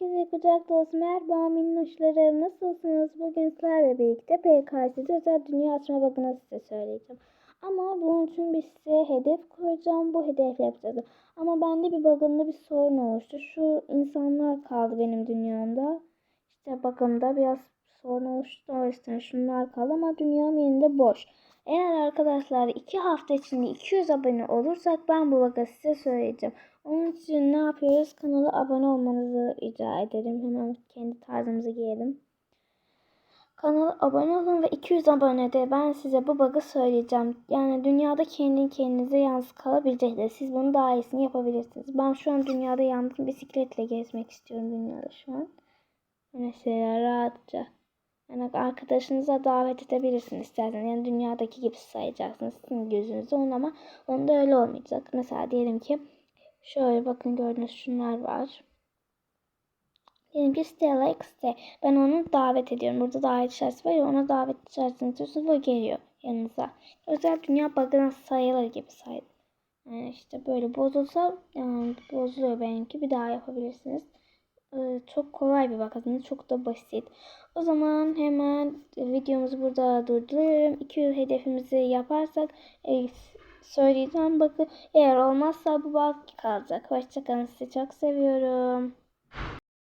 Herkese kucak dolusu merhaba minnoşlarım. Nasılsınız? Bugün sizlerle birlikte PKS'de özel dünya açma bakını size söyleyeceğim. Ama bunun için bir size hedef koyacağım. Bu hedef yapacağız. Ama bende bir bakımda bir sorun oluştu. Şu insanlar kaldı benim dünyamda. İşte bakımda biraz sorun oluştu. O yüzden şunlar kaldı ama dünyam yerinde boş. Eğer arkadaşlar 2 hafta içinde 200 abone olursak ben bu bakı size söyleyeceğim. Onun için ne yapıyoruz? Kanala abone olmanızı rica ederim. Hemen kendi tarzımızı giyelim. Kanala abone olun ve 200 abonede ben size bu bug'ı söyleyeceğim. Yani dünyada kendi kendinize yalnız kalabileceğiniz. Siz bunu daha iyisini yapabilirsiniz. Ben şu an dünyada yalnız bisikletle gezmek istiyorum dünyada şu an. Mesela rahatça. Yani arkadaşınıza davet edebilirsiniz isterseniz. Yani dünyadaki gibi sayacaksınız sizin gözünüzde onu ama onda öyle olmayacak. Mesela diyelim ki şöyle bakın gördüğünüz şunlar var. Diyelim ki Stella X'te. Ben onu davet ediyorum. Burada davet işareti var ya ona davet işaretini tutuyorsunuz. O geliyor yanınıza. Özel dünya bug'ına sayılır gibi saydı. Yani işte böyle bozulsa yani bozuluyor benimki. Bir daha yapabilirsiniz. Ee, çok kolay bir bak aslında. Çok da basit. O zaman hemen videomuzu burada durduruyorum. İki hedefimizi yaparsak e, söyleyeceğim bakın. Eğer olmazsa bu bak kalacak. Hoşçakalın. Sizi çok seviyorum.